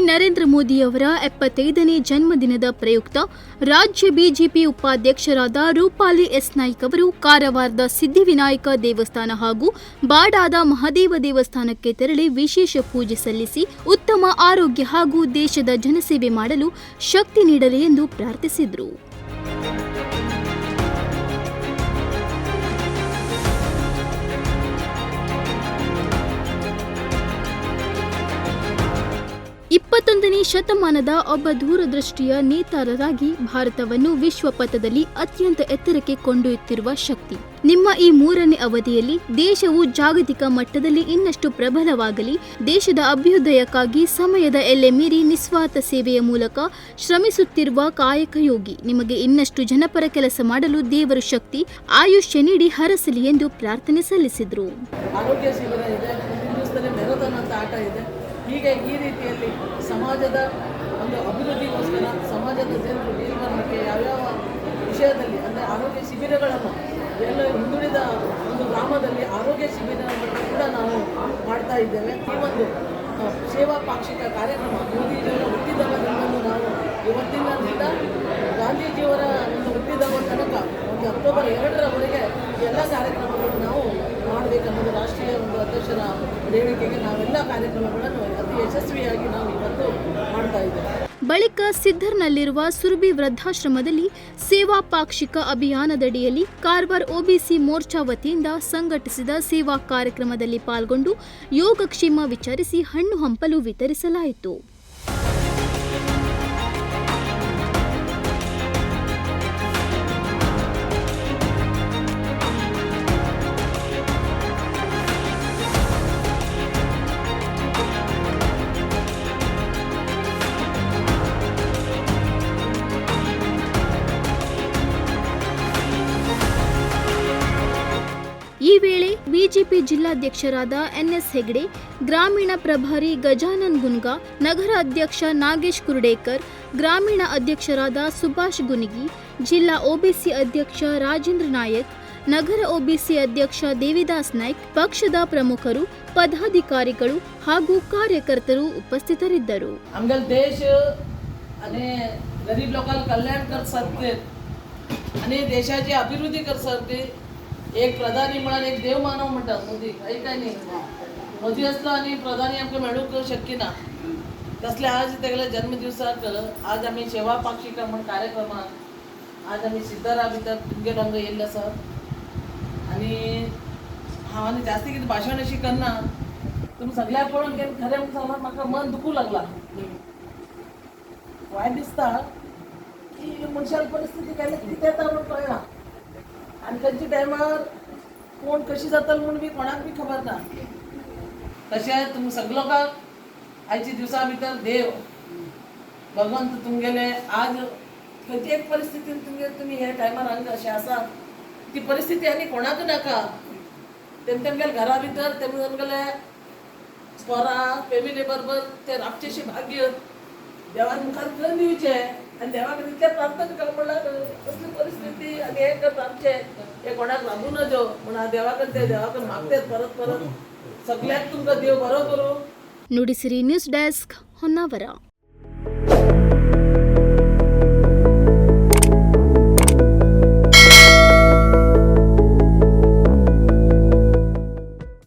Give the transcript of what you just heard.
ನರೇಂದ್ರ ಮೋದಿಯವರ ಎಪ್ಪತ್ತೈದನೇ ಜನ್ಮದಿನದ ಪ್ರಯುಕ್ತ ರಾಜ್ಯ ಬಿಜೆಪಿ ಉಪಾಧ್ಯಕ್ಷರಾದ ರೂಪಾಲಿ ಎಸ್ ನಾಯ್ಕ ಅವರು ಕಾರವಾರದ ಸಿದ್ಧಿವಿನಾಯಕ ದೇವಸ್ಥಾನ ಹಾಗೂ ಬಾಡಾದ ಮಹಾದೇವ ದೇವಸ್ಥಾನಕ್ಕೆ ತೆರಳಿ ವಿಶೇಷ ಪೂಜೆ ಸಲ್ಲಿಸಿ ಉತ್ತಮ ಆರೋಗ್ಯ ಹಾಗೂ ದೇಶದ ಜನಸೇವೆ ಮಾಡಲು ಶಕ್ತಿ ನೀಡಲಿ ಎಂದು ಪ್ರಾರ್ಥಿಸಿದರು. ಶತಮಾನದ ಒಬ್ಬ ದೂರದೃಷ್ಟಿಯ ನೇತಾರರಾಗಿ ಭಾರತವನ್ನು ವಿಶ್ವ ಪಥದಲ್ಲಿ ಅತ್ಯಂತ ಎತ್ತರಕ್ಕೆ ಕೊಂಡೊಯ್ಯುತ್ತಿರುವ ಶಕ್ತಿ. ನಿಮ್ಮ ಈ ಮೂರನೇ ಅವಧಿಯಲ್ಲಿ ದೇಶವು ಜಾಗತಿಕ ಮಟ್ಟದಲ್ಲಿ ಇನ್ನಷ್ಟು ಪ್ರಬಲವಾಗಲಿ, ದೇಶದ ಅಭ್ಯುದಯಕ್ಕಾಗಿ ಸಮಯದ ಎಲ್ಲೆ ಮೀರಿ ನಿಸ್ವಾರ್ಥ ಸೇವೆಯ ಮೂಲಕ ಶ್ರಮಿಸುತ್ತಿರುವ ಕಾಯಕ ಯೋಗಿ ನಿಮಗೆ ಇನ್ನಷ್ಟು ಜನಪರ ಕೆಲಸ ಮಾಡಲು ದೇವರು ಶಕ್ತಿ, ಆಯುಷ್ಯ ನೀಡಿ ಹರಸಲಿ ಎಂದು ಪ್ರಾರ್ಥನೆ ಸಲ್ಲಿಸಿದರು. ಆರೋಗ್ಯ ಶಿಬಿರ ಇದೆ. ಹೀಗೆ ಈ ರೀತಿಯಲ್ಲಿ ಸಮಾಜದ ಒಂದು ಅಭಿವೃದ್ಧಿಗೋಸ್ಕರ, ಸಮಾಜದ ಜನರು ಮೇಲ್ವರ್ಗಕ್ಕೆ ಯಾವ್ಯಾವ ವಿಷಯದಲ್ಲಿ, ಅಂದರೆ ಆರೋಗ್ಯ ಶಿಬಿರಗಳನ್ನು ಎಲ್ಲ ಹಿಂದುಳಿದ ಒಂದು ಗ್ರಾಮದಲ್ಲಿ ಆರೋಗ್ಯ ಶಿಬಿರಗಳನ್ನು ಕೂಡ ನಾವು ಮಾಡ್ತಾ ಇದ್ದೇವೆ. ಈ ಒಂದು ಸೇವಾ ಪಾಕ್ಷಿಕ ಕಾರ್ಯಕ್ರಮ ಮೋದಿಜಿಯವರ ಹುಟ್ಟಿದವರನ್ನು ನಾವು ಇವತ್ತಿನಿಂದ ಗಾಂಧೀಜಿಯವರ ಬಳಿಕ ಸಿದ್ಧರ್ನಲ್ಲಿರುವ ಸುರಭಿ ವೃದ್ಧಾಶ್ರಮದಲ್ಲಿ ಸೇವಾ ಪಾಕ್ಷಿಕ ಅಭಿಯಾನದಡಿಯಲ್ಲಿ ಕಾರ್ವಾರ್ ಒಬಿಸಿ ಮೋರ್ಚಾ ವತಿಯಿಂದ ಸಂಘಟಿಸಿದ ಸೇವಾ ಕಾರ್ಯಕ್ರಮದಲ್ಲಿ ಪಾಲ್ಗೊಂಡು ಯೋಗಕ್ಷೇಮ ವಿಚಾರಿಸಿ ಹಣ್ಣು ಹಂಪಲು ವಿತರಿಸಲಾಯಿತು. ಈ ವೇಳೆ ಬಿಜೆಪಿ ಜಿಲ್ಲಾಧ್ಯಕ್ಷರಾದ ಎನ್ಎಸ್ ಹೆಗ್ಡೆ, ಗ್ರಾಮೀಣ ಪ್ರಭಾರಿ ಗಜಾನನ್ ಗುನ್ಗಾ, ನಗರ ಅಧ್ಯಕ್ಷ ನಾಗೇಶ್ ಕುರ್ಡೇಕರ್, ಗ್ರಾಮೀಣ ಅಧ್ಯಕ್ಷರಾದ ಸುಭಾಷ್ ಗುನಿಗಿ, ಜಿಲ್ಲಾ ಒಬಿಸಿ ಅಧ್ಯಕ್ಷ ರಾಜೇಂದ್ರ ನಾಯಕ್, ನಗರ ಒಬಿಸಿ ಅಧ್ಯಕ್ಷ ದೇವಿದಾಸ್ ನಾಯ್ಕ್, ಪಕ್ಷದ ಪ್ರಮುಖರು, ಪದಾಧಿಕಾರಿಗಳು ಹಾಗೂ ಕಾರ್ಯಕರ್ತರು ಉಪಸ್ಥಿತರಿದ್ದರು. અને દેશાજી અભિવૃદ્ધિ કરશે एक प्रधानी म्हणून एक देव मानव म्हणतात. मोदी काही काय नाही. मोदी असलो आणि प्रधानी आमकां मेळूंक शक्य ना? तसले आज तेगेल्या जन्मदिवसाक आज आमी सेवा पाक्षिका म्हण कार्यक्रमात आज आमी सिद्धारा भितर तुमगे रंग येयल्ले आसा आनी हांव आनी जास्ती कितें भाशण अशी करना तुमी सगळ्याक पळोवन गेले खरें म्हणून सांगलां म्हाका मन दुखू लागला. वायट दिसता. की मनशाल परिस्थिती केल्या कितें येता म्हूण कळना आनी खंयच्या टायमार कोण कशी जाता म्हूण बी कोणाक बी खबर ना तशें तुम सगळे का आयच्या दिवसा भितर देव. भगवंत तुमगेले आज खंयची एक परिस्थितीन तुमगे तुमी हे टायमार हांगा अशें आसात ती परिस्थिती आनी कोणाक नाका. तेम तेमगेले घरा भितर तेम तेमगेले पोरां फॅमिली बरोबर ते राबचेशी भाग्य. देवान मुखार घेवन दिवचे आनी देवा कडेन प्रार्थना कर म्हणल्यार कसली परिस्थिती आनी हें करता आमचे हे कोणाक लागू नजो म्हण हांव देवा कडेन ते देवा कडेन मागतेत परत परत सगळ्याक तुमकां देव बरो करूं ನುಡಿಸಿರಿ ನ್ಯೂಸ್ ಡೆಸ್ಕ್ ಹೊನ್ನಾವರ